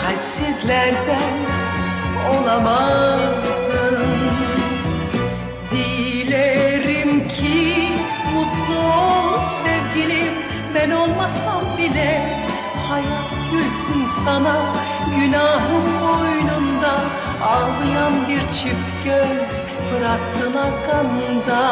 kalpsizlerden olamazdın Dilerim ki mutlu ol sevgilim. Ben olmasam bile hayat gülsün sana. Günahım boynunda ağlayan bir çift göz Bıraktın arkanda